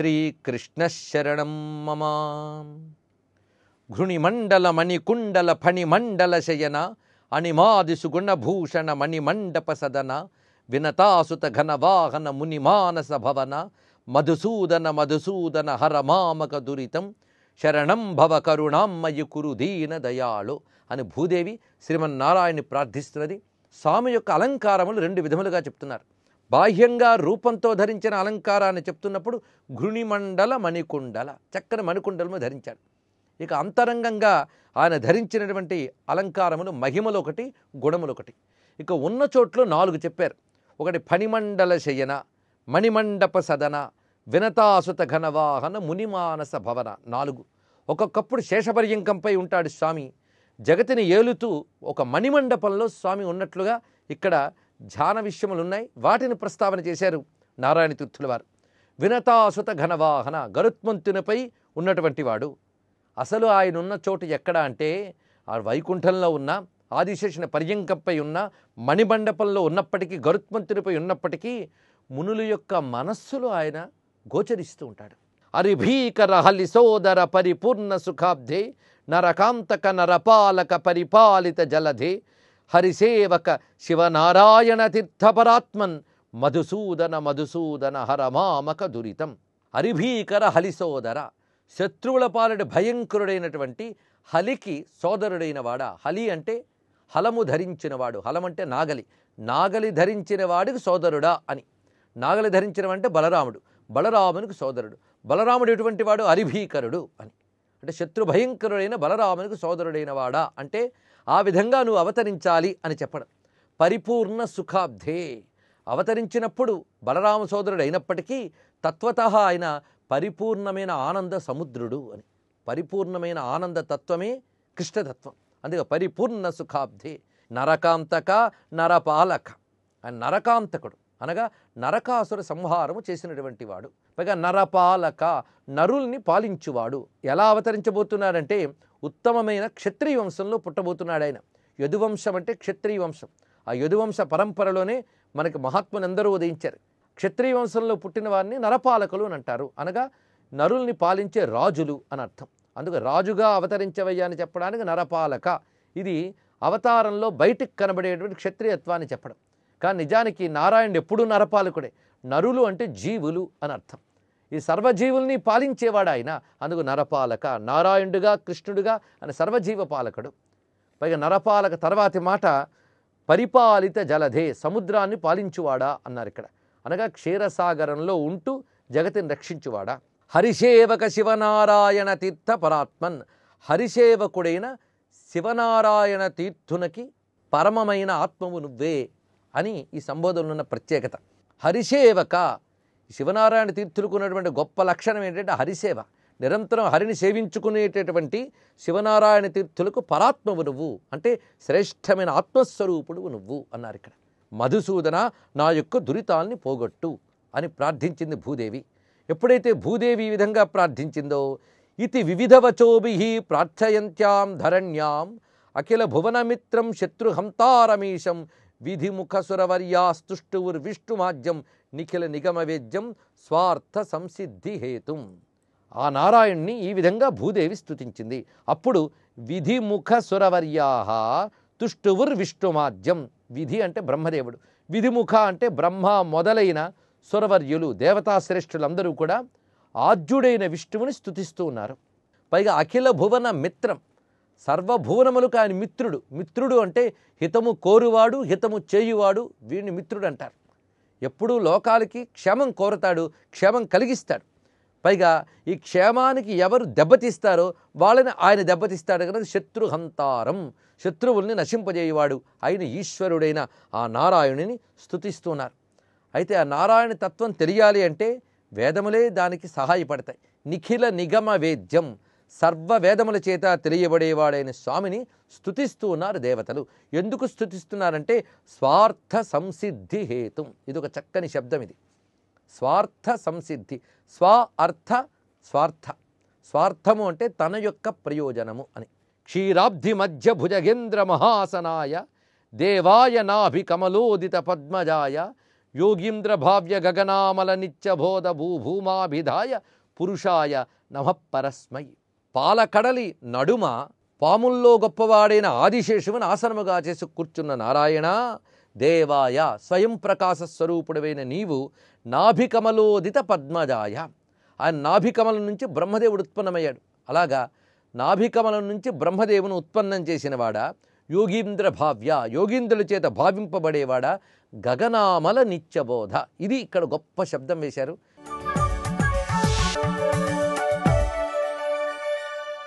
శ్రీకృష్ణ శరణం మమ. ఘృణిమండల మణికుండల ఫణిమండల శయన అనిమాదిసుగుణభూషణ మణిమండప సదన వినతాసుత ఘనవాహన మునిమానస భవన మధుసూదన మధుసూదన హరమామక దురితం శరణం భవ కరుణామ్మయి కురు దీన దయాళు అని భూదేవి శ్రీమన్నారాయణ ప్రార్థిస్తున్నది. స్వామి యొక్క అలంకారములు రెండు విధములుగా చెప్తున్నారు. బాహ్యంగా రూపంతో ధరించిన అలంకారాన్ని చెప్తున్నప్పుడు ఘృణిమండల మణికుండల చక్కని మణికుండలము ధరించాడు. ఇక అంతరంగంగా ఆయన ధరించినటువంటి అలంకారములు మహిమలు ఒకటి గుణములు ఒకటి ఇక ఉన్న చోట్ల నాలుగు చెప్పారు. ఒకటి ఫణిమండల శయన మణిమండప సదన వినతాసుత ఘనవాహన మునిమానస భవన నాలుగు. ఒక్కొక్కప్పుడు శేషపర్యంకంపై ఉంటాడు స్వామి. జగతిని ఏలుతూ ఒక మణిమండపంలో స్వామి ఉన్నట్లుగా ఇక్కడ ధ్యాన విషయములు ఉన్నాయి వాటిని ప్రస్తావన చేశారు నారాయణ తీర్థుల వారు. వినతాసుత ఘనవాహన గరుత్మంతునిపై ఉన్నటువంటి వాడు. అసలు ఆయన ఉన్న చోటు ఎక్కడ అంటే ఆ వైకుంఠంలో ఉన్న ఆదిశేషుని పర్యంకంపై ఉన్న మణిమండపంలో ఉన్నప్పటికీ గరుత్మంతునిపై ఉన్నప్పటికీ మునుల యొక్క మనస్సులో ఆయన గోచరిస్తూ ఉంటాడు. అరిభీకర హలి సోదర పరిపూర్ణ సుఖాబ్ధే నరకాంతక నరపాలక పరిపాలిత జలధే హరిసేవక శివనారాయణ తీర్థపరాత్మన్ మధుసూదన మధుసూదన హరమామక దురితం. అరిభీకర హలిసోదర. శత్రువుల పాలడి భయంకరుడైనటువంటి హలికి సోదరుడైన వాడా హలి అంటే హలము ధరించినవాడు. హలం అంటే నాగలి. నాగలి ధరించిన వాడికి సోదరుడా అని. నాగలి ధరించినవంటే బలరాముడు. బలరామునికి సోదరుడు. బలరాముడు ఎటువంటి వాడు? అరిభీకరుడు అని. అంటే శత్రు భయంకరుడైన బలరామునికి సోదరుడైన వాడా అంటే ఆ విధంగా నువ్వు అవతరించాలి అని చెప్పడం. పరిపూర్ణ సుఖాబ్ధే. అవతరించినప్పుడు బలరామ సోదరుడు అయినప్పటికీ తత్వత ఆయన పరిపూర్ణమైన ఆనంద సముద్రుడు అని. పరిపూర్ణమైన ఆనంద తత్వమే కృష్ణతత్వం. అందుకే పరిపూర్ణ సుఖాబ్ధే. నరకాంతక నరపాలక. ఆయన నరకాంతకుడు. అనగా నరకాసుర సంహారము చేసినటువంటి వాడు. పైగా నరపాలక నరుల్ని పాలించువాడు. ఎలా అవతరించబోతున్నాడంటే ఉత్తమమైన క్షత్రియ వంశంలో పుట్టబోతున్నాడు ఆయన. యదువంశం అంటే క్షత్రియ వంశం. ఆ యదువంశ పరంపరలోనే మనకి మహాత్ములందరూ ఉదయించారు. క్షత్రియ వంశంలో పుట్టిన వారిని నరపాలకులు అని అంటారు. అనగా నరుల్ని పాలించే రాజులు అని అర్థం. అందుకు రాజుగా అవతరించవయ్యా అని చెప్పడానికి నరపాలక. ఇది అవతారంలో బయటికి కనబడేటువంటి క్షత్రియత్వాన్ని చెప్పడం. కానీ నిజానికి నారాయణుడు ఎప్పుడూ నరపాలకుడే. నరులు అంటే జీవులు అని అర్థం. ఈ సర్వజీవుల్ని పాలించేవాడు ఆయన. అందుకు నరపాలక నారాయణుడుగా కృష్ణుడుగా అని సర్వజీవ పాలకుడు. పైగా నరపాలక తర్వాతి మాట పరిపాలిత జలధే సముద్రాన్ని పాలించువాడా అన్నారు ఇక్కడ. అనగా క్షీరసాగరంలో ఉంటూ జగతిని రక్షించువాడా. హరిసేవక శివనారాయణ తీర్థ పరాత్మన్ హరిసేవకుడైన శివనారాయణ తీర్థునకి పరమమైన ఆత్మవు నువ్వే అని ఈ సంబోధనలో ఉన్న ప్రత్యేకత. హరిసేవక శివనారాయణ తీర్థులకు ఉన్నటువంటి గొప్ప లక్షణం ఏంటంటే హరిసేవ. నిరంతరం హరిని సేవించుకునేటటువంటి శివనారాయణ తీర్థులకు పరాత్మవు నువ్వు. అంటే శ్రేష్టమైన ఆత్మస్వరూపుడు నువ్వు అన్నారు ఇక్కడ. మధుసూదన నా యొక్క దురితాల్ని పోగొట్టు అని ప్రార్థించింది భూదేవి. ఎప్పుడైతే భూదేవి ఈ విధంగా ప్రార్థించిందో ఇది వివిధవచోభి ప్రార్థయంత్యాం ధరణ్యాం అఖిల భువనమిత్రం శత్రుహంతారమీశం విధిముఖసురవర్యాస్తుష్టువుర్విష్ణుమాజ్యం నిఖిల నిగమవేద్యం స్వార్థ సంసిద్ధి హేతుం ఆ నారాయణ్ణి ఈ విధంగా భూదేవి స్తుతించింది. అప్పుడు విధిముఖ సురవర్యా తుష్టువుర్ విష్ణుమాద్యం విధి అంటే బ్రహ్మదేవుడు. విధిముఖ అంటే బ్రహ్మ మొదలైన సురవర్యులు దేవతాశ్రేష్ఠులందరూ కూడా ఆద్యుడైన విష్ణువుని స్తుతిస్తూ ఉన్నారు. పైగా అఖిల భువన మిత్రం సర్వభువనములకు ఆయన మిత్రుడు మిత్రుడు అంటే హితము కోరువాడు హితము చేయువాడు వీడిని మిత్రుడు అంటారు. ఎప్పుడూ లోకాలకి క్షేమం కోరతాడు క్షేమం కలిగిస్తాడు. పైగా ఈ క్షేమానికి ఎవరు దెబ్బతీస్తారో వాళ్ళని ఆయన దెబ్బతీస్తాడు కనుక శత్రుహంతారం శత్రువుల్ని నశింపజేయవాడు అయిన ఈశ్వరుడైన ఆ నారాయణుని స్థుతిస్తున్నారు అయితే ఆ నారాయణ తత్వం తెలియాలి అంటే వేదములే దానికి సహాయపడతాయి. నిఖిల నిగమ వేద్యం సర్వవేదముల చేత తెలియబడేవాడైన స్వామిని స్థుతిస్తూ ఉన్నారు దేవతలు. ఎందుకు స్థుతిస్తున్నారంటే స్వార్థ సంసిద్ధి హేతుం. ఇది ఒక చక్కని శబ్దం ఇది. స్వార్థ సంసిద్ధి. స్వ అర్థ స్వార్థ. స్వార్థము అంటే తన యొక్క ప్రయోజనము అని. క్షీరాబ్ధి మధ్య భుజగేంద్ర మహాసనాయ దేవాయ నాభి కమలోదిత పద్మజాయ యోగీంద్ర భావ్య గగనామల నిత్యబోధ భూభూమాభిధాయ పురుషాయ నమ పరస్మై. పాలకడలి నడుమ పాముల్లో గొప్పవాడైన ఆదిశేషువుని ఆసనముగా చేసి కూర్చున్న నారాయణ దేవాయ స్వయం ప్రకాశ స్వరూపుడవైన నీవు నాభికమలోదిత పద్మజాయ. ఆయన నాభికమలం నుంచి బ్రహ్మదేవుడు ఉత్పన్నమయ్యాడు. అలాగా నాభికమలం నుంచి బ్రహ్మదేవుని ఉత్పన్నం చేసినవాడా యోగీంద్ర భావ్య యోగీంద్రుల చేత భావింపబడేవాడా గగనామల నిత్యబోధ. ఇది ఇక్కడ గొప్ప శబ్దం వేశారు.